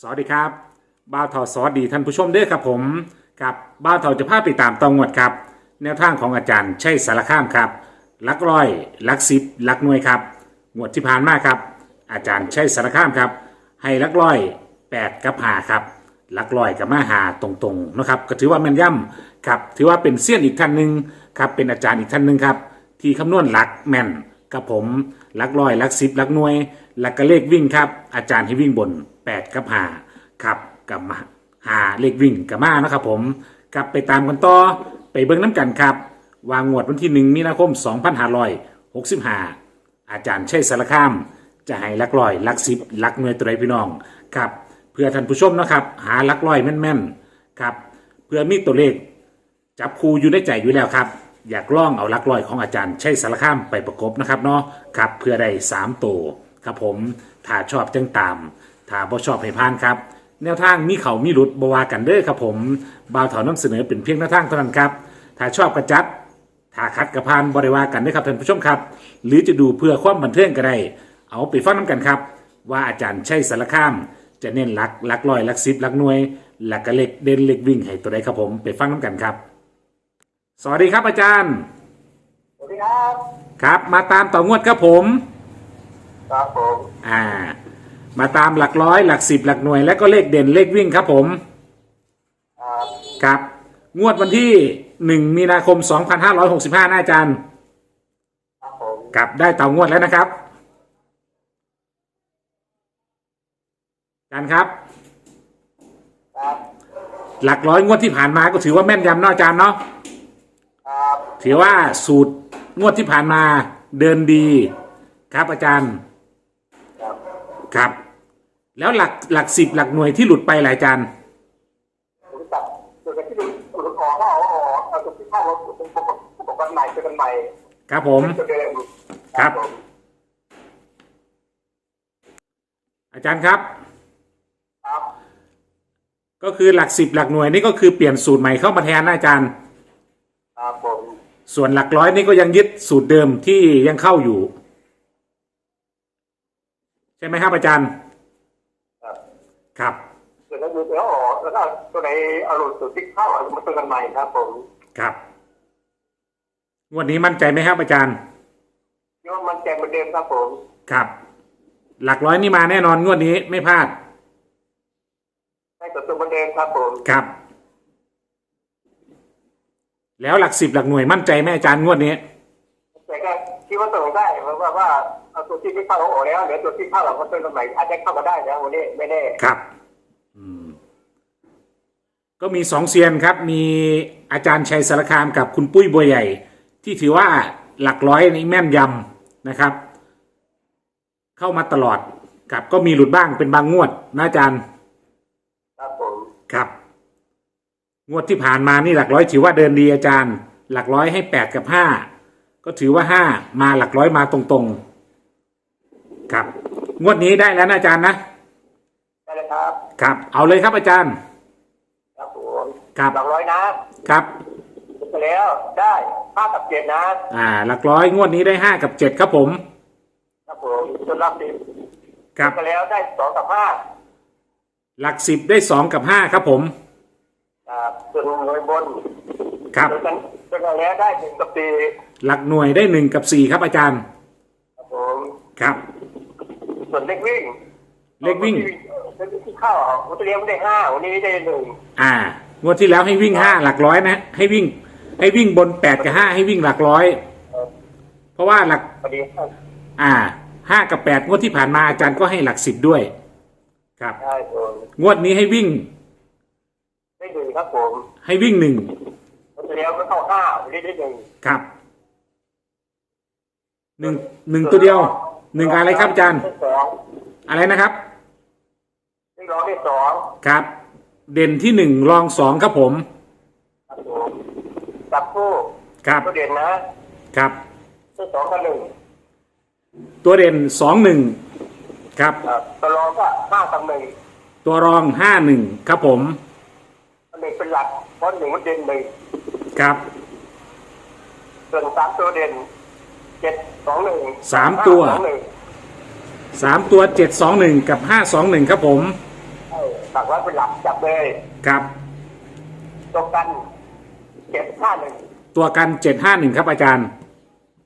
สวัสดีครับบ้าทอสวัสดีท่านผู้ชมเด้อครับผม กับบ้าทอจะพาไปตามตองวดครับ แนวทางของอาจารย์ใช่สารข้ามครับลักร้อยลักสิบลักหน่วยครับงวดที่ผ่านมาครับ อาจารย์ใช่สารข้ามครับ ให้ลักร้อยแปดกับหาครับลักร้อยกับมาหาตรงๆนะครับก็ถือว่าแม่นย่ำครับถือว่าเป็นเสี้ยนอีกท่านหนึ่งครับเป็นอาจารย์อีกท่านหนึ่งครับที่คำนวณหลักแม่น กับผมลักร้อยลักสิบลักหน่วยลักกระเลขวิ่งครับ อาจารย์ให้วิ่งบน 8 กับหาครับกับมาหาเลขวิ่งกับมานะครับผมกลับไปตามกันต่อไปเบิ้งน้ำกันครับ วางงวดวันที่1มีนาคม 2565 อาจารย์ใช่สารคาม จะให้ลักร้อยลักสิบลักหน่วยตัวใดพี่น้องครับเพื่อท่านผู้ชมนะครับ หาลักร้อยแม่นๆครับเพื่อมีตัวเลขจับคูอยู่ในใจอยู่แล้วครับ อยากล่องเอาลักลอยของอาจารย์ใช่สารข้ามไปประกบนะครับเนาะครับเพื่อได้สามตัวครับผมถ้าชอบจังตามถ้าบ่ชอบให้พานครับ แนวทางมีเขามีหลุดบวากันเด้อครับผมบ่าวเถานำเสนอเป็นเพียงแนวทางเท่านั้นครับถ้าชอบกระจัดถ้าคัดกระพานบริวากันด้อครับท่านผู้ชมครับ หรือจะดูเพื่อความบันเทิงก็ได้เอาไปฟังน้ำกันครับ ว่าอาจารย์ใช่สารข้าม จะเน้นลักลักลอยลักสิบลักหน่วยหลักกระเล็กเด่นเล็กวิ่งให้ตัวใดครับผมไปฟังน้ำกันครับ สวัสดีครับอาจารย์ สวัสดีครับ ครับ มาตามต่องวดครับผม ครับผม อ่า มาตามหลักร้อยหลักสิบหลักหน่วย และก็เลขเด่นเลขวิ่งครับผม ครับ ครับ งวดวันที่หนึ่งมีนาคม2565นะอาจารย์ครับผมครับได้เต่างวดแล้วนะครับอาจารย์ครับ ครับ หลักร้อยงวดที่ผ่านมาก็ถือว่าแม่นยำเนาะอาจารย์เนาะครับ ถือว่าสูตรงวดที่ผ่านมาเดินดีครับอาจารย์ครับครับ แล้วหลักหลักสิบหลักหน่วยที่หลุดไปหลายจานผมตัดตัวที่ดูหลุดออกก็เอาออกเอาตัวที่เข้าเราเป็นปกปกกันใหม่เป็นกันใหม่ครับผมตัวเดิมครับผมอาจารย์ครับ ครับ ก็คือหลักสิบหลักหน่วยนี่ก็คือเปลี่ยนสูตรใหม่เข้ามาแทนนะอาจารย์ครับผม ส่วนหลักร้อยนี่ก็ยังยึดสูตรเดิมที่ยังเข้าอยู่ ใช่ไหมครับอาจารย์ครับครับตัวนั้นดูแล้วออกแล้วก็ตัวไหนเอาหลุดตัวที่เข้ามันเป็นกันใหม่ครับผมครับงวดนี้มั่นใจไหมครับอาจารย์ยอดมันแจงเหมือนเดิมครับผมครับ หลักร้อยนี่มาแน่นอนงวดนี้ไม่พลาดให้ตัวตัวเหมือนเดิมครับผมครับ แล้วหลักสิบหลักหน่วยมั่นใจไหมอาจารย์งวดนี้แต่ก็คิดว่าตัวได้เพราะว่าว่าเอาตัวที่ไม่เข้าเอาออกแล้วเดี๋ยวตัวที่เข้าเราก็เป็นกันใหม่อาจจะเข้ามาได้นะวันนี้ไม่แน่ครับ อืม ก็มีสองเซียนครับ มีอาจารย์ชัยสารคามกับคุณปุ้ยบัวใหญ่ ที่ถือว่าหลักร้อยนี้แม่นยำนะครับ เข้ามาตลอดครับก็มีหลุดบ้างเป็นบางงวดนะอาจารย์ ครับผม ครับ งวดที่ผ่านมานี่หลักร้อยถือว่าเดินดีอาจารย์ หลักร้อยให้แปดกับห้าก็ถือว่าห้ามาหลักร้อยมาตรงๆ ครับ งวดนี้ได้แล้วนะอาจารย์นะได้เลยครับ ครับ เอาเลยครับอาจารย์ ครับผมครับสองร้อยนะครับ ไปแล้วได้ห้ากับเจ็ดนะ อ่า หลักร้อยงวดนี้ได้ห้ากับเจ็ดครับผม ครับผมจนรับสิบครับ ไปแล้วได้สองกับห้าหลักสิบได้สองกับห้าครับผม ครับจนหน่วยบนครับจนกันจนแล้วได้หนึ่งกับสี่หลักหน่วยได้หนึ่งกับสี่ครับอาจารย์ ครับผมครับส่วนเล็กวิ่ง เลขวิ่งเล็กวิ่งที่เข้าวันที่เลี้ยงไม่ได้ห้าวันนี้ได้หนึ่งอ่างวดที่แล้วให้วิ่งห้าหลักร้อยนะ ให้วิ่ง ให้วิ่งบนแปดกับห้าให้วิ่งหลักร้อย เพราะว่าหลักพอดีอ่าห้ากับแปดงวดที่ผ่านมาอาจารย์ก็ให้หลักสิบด้วย ครับใช่ผมงวดนี้ให้วิ่งได้หนึ่ง ครับผมให้วิ่งหนึ่งวันที่เลี้ยงก็เข้าห้าวันนี้ได้หนึ่งครับหนึ่งหนึ่งตัวเดียวหนึ่งอะไรครับอาจารย์ได้สองอะไรนะครับได้ร้องได้สองครับ เด่นที่หนึ่งรองสองครับผมครับผมจับคู่ครับตัวเด่นนะครับได้สองกับหนึ่งตัวเด่นสองหนึ่งครับครับ ตัวรองก็ห้ากับหนึ่งตัวรองห้าหนึ่งครับผมอันหนึ่ง เป็นหลักเพราะหนึ่งมันเด่นหนึ่งครับส่วนสามตัวเด่นเจ็ดสองหนึ่งสามตัว สองหนึ่งสามตัวเจ็ดสองหนึ่งกับห้าสองหนึ่งครับผมใช่หลักร้อยเป็นหลักจับเลยครับตกกันเจ็ดห้าหนึ่งตัวกันเจ็ดห้าหนึ่งครับอาจารย์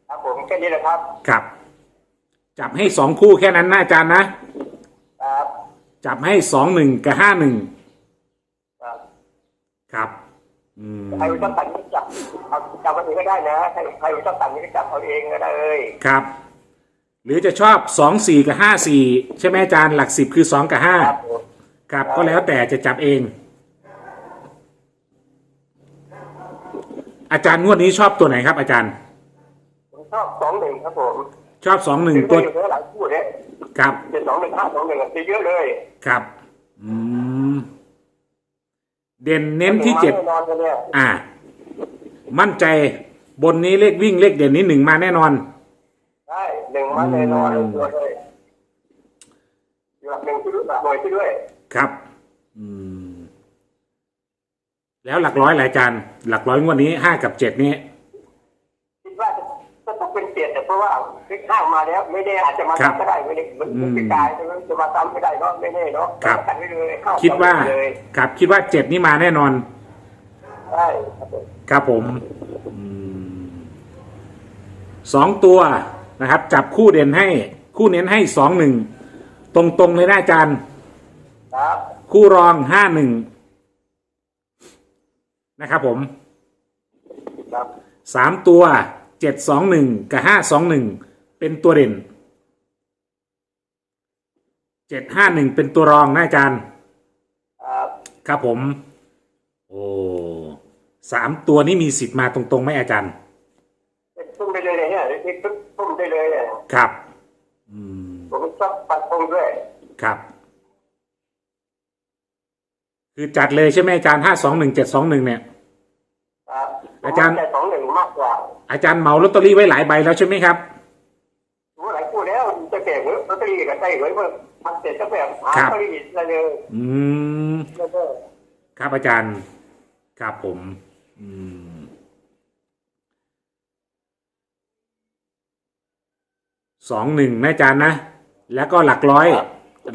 ครับผมแค่นี้แหละครับครับ จับให้สองคู่แค่นั้นนะอาจารย์นะครับ จับให้สองหนึ่งกับห้าหนึ่ง ครับ ครับ อืม ใครรู้จักตันก็จับเอาจับวันนี้ก็ได้นะใครใครรู้จักตันก็จับเอาเองก็ได้เลยครับ หรือจะชอบสองสี่กับห้าสี่ใช่ไหมอาจารย์หลักสิบคือสองกับห้าครับผมครับก็แล้วแต่จะจับเอง อาจารย์งวดนี้ชอบตัวไหนครับ อาจารย์ผมชอบสองหนึ่งครับผมชอบสองหนึ่งถึงตัวอยู่เท่าหลายคู่เนี่ยครับเจ็ดสองหนึ่งห้าสองหนึ่งเยอะเลย ครับ อืม เด่นเน้นที่เจ็ดแน่นอนกันเนี่ยอ่า มั่นใจบนนี้เลขวิ่งเลขเด่นนี้หนึ่งมาแน่นอน ใช่หนึ่งมาแน่นอนเลยตัวเลยอยู่หลักหนึ่งที่ด้วยหลักหน่วยที่ด้วย ครับ อืม แล้วหลักร้อยหลายจานหลักร้อยงวดนี้ห้ากับเจ็ดนี้ คิดว่าจะต้อง เป็นเจ็ดแต่เพราะว่าพลิกข้างมาแล้วไม่แน่อาจจะมาครับทำก็ได้ไม่ได้มันมันพิการใช่ไหมจะมาทำไม่ได้ก็ไม่แน่เนาะครับกันไม่เลยเข้าคิดว่าเลยครับคิดว่าเจ็ดนี้มาแน่นอนใช่ครับผมครับผมอืมสองตัวนะครับ จับคู่เด่นให้ คู่เน้นให้สองหนึ่งตรงๆเลยนะอาจารย์ครับคู่รองห้าหนึ่งนะครับผมครับสามตัว เจ็ดสองหนึ่งกับห้าสองหนึ่งเป็นตัวเด่นเจ็ดห้าหนึ่งเป็นตัวรองนะอาจารย์ครับครับผม โอ้สามตัวนี้มีสิทธิ์มาตรงๆไหมอาจารย์เป็นพุ่มได้เลยเนี่ยพลิกปุ๊บพุ่มได้เลยเนี่ยครับ อืมผมชอบปัดพุ่มด้วยครับ คือจัดเลยใช่ไหมอาจารย์ห้าสองหนึ่งเจ็ดสองหนึ่งเนี่ยครับอาจารย์ใจสองหนึ่งมากกว่า อาจารย์เหมาลอตเตอรี่ไว้หลายใบแล้วใช่ไหมครับรู้หลายคู่แล้วจะเก็บไว้ลอตเตอรี่กับใจไว้เมื่อทำเสร็จก็แบบหาครับลอตเตอรี่อะไรเลยอืมแล้วก็ครับอาจารย์ ครับผม อืมสองหนึ่งนะอาจารย์นะ แล้วก็หลักร้อย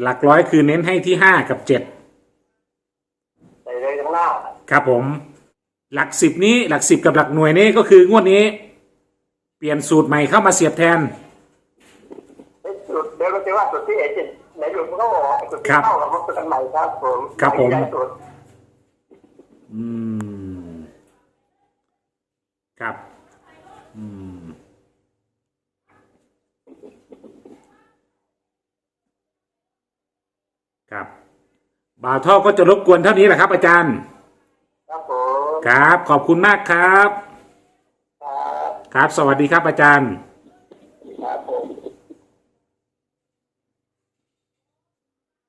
หลักร้อยคือเน้นให้ที่ห้ากับเจ็ดใส่เลยทั้งหน้าครับผม หลักสิบนี้หลักสิบกับหลักหน่วยนี้ก็คืองวดนี้ เปลี่ยนสูตรใหม่เข้ามาเสียบแทนไอ้สุดเดี๋ยวเราจะว่าสุดที่เอเจนต์ไหนหลุดมันก็บอกไอ้สุดที่ครับเข้ากับมันเป็นอันใหม่ครับผมครับผมใหญ่สุดอืมครับอืมครับบ่าวท่อก็จะรบกวนเท่านี้แหละครับ อาจารย์ ครับผม ครับ ขอบคุณมากครับ ครับครับ สวัสดีครับอาจารย์ ครับผม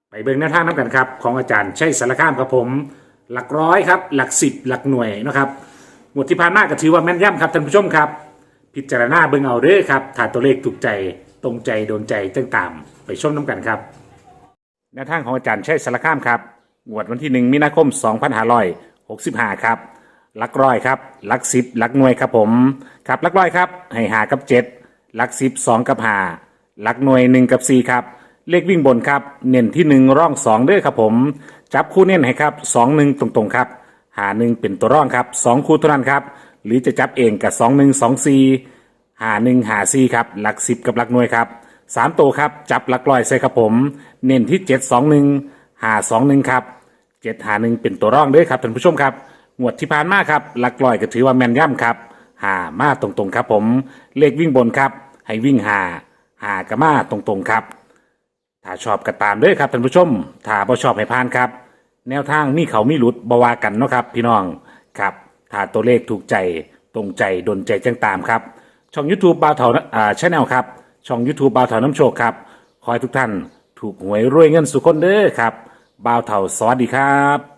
ไปเบิ่งหน้าทางน้ำกันครับ ของอาจารย์ใช่สารคามครับผม หลักร้อยครับ หลักสิบหลักหน่วยนะครับหมวดที่ผ่านมาก็ถือว่าแม่นย่ำครับท่านผู้ชมครับ พิจารณาเบิ่งเอาเด้อครับถ้าตัวเลขถูกใจตรงใจโดนใจต่างๆไปชมน้ำกันครับหน้าทางของอาจารย์ใช่สารคามครับงวดวันที่หนึ่งมีนาคม 65 ครับลักร้อยครับลักสิบลักหน่วยครับผมครับลักร้อยครับให้หากับเจ็ดลักสิบสองกับหาลักหน่วยหนึ่งกับสี่ครับ เลขวิ่งบนครับ เน้นที่หนึ่งร่องสองเด้อครับผม จับคู่เน้นให้ครับสองหนึ่งตรงๆครับหาหนึ่งเป็นตัวร่องครับสองคู่เท่านั้นครับ หรือจะจับเองกับสองหนึ่งสองสี่หาหนึ่งหาสี่ครับหลักสิบกับหลักหน่วยครับสามตัวครับ จับหลักร้อยใส่ครับผม เน้นที่เจ็ดสองหนึ่งหาสองหนึ่งครับ เจ็ดหาหนึ่งเป็นตัวร่องด้วยครับท่านผู้ชมครับงวดที่ผ่านมาครับหลักลอยก็ถือว่าแมนย่ำครับหามาตรงๆครับผมเลขวิ่งบนครับ ให้วิ่งหาหากระมาตรงๆครับ ถ้าชอบก็ตามด้วยครับท่านผู้ชม ถ้าบ่ชอบให้ผ่านครับ แนวทางมีเขามีหลุดบวากันเนาะครับ พี่น้องครับ ถ้าตัวเลขถูกใจตรงใจดนใจจังตามครับ ช่อง YouTube บาวเถาอ่าชแนลครับ ช่อง YouTube บาวเถาน้ำโชคครับ ขอให้ทุกท่านถูกหวยรวยเงินสุขคนเด้อครับ บ่าวเถาสวัสดีครับ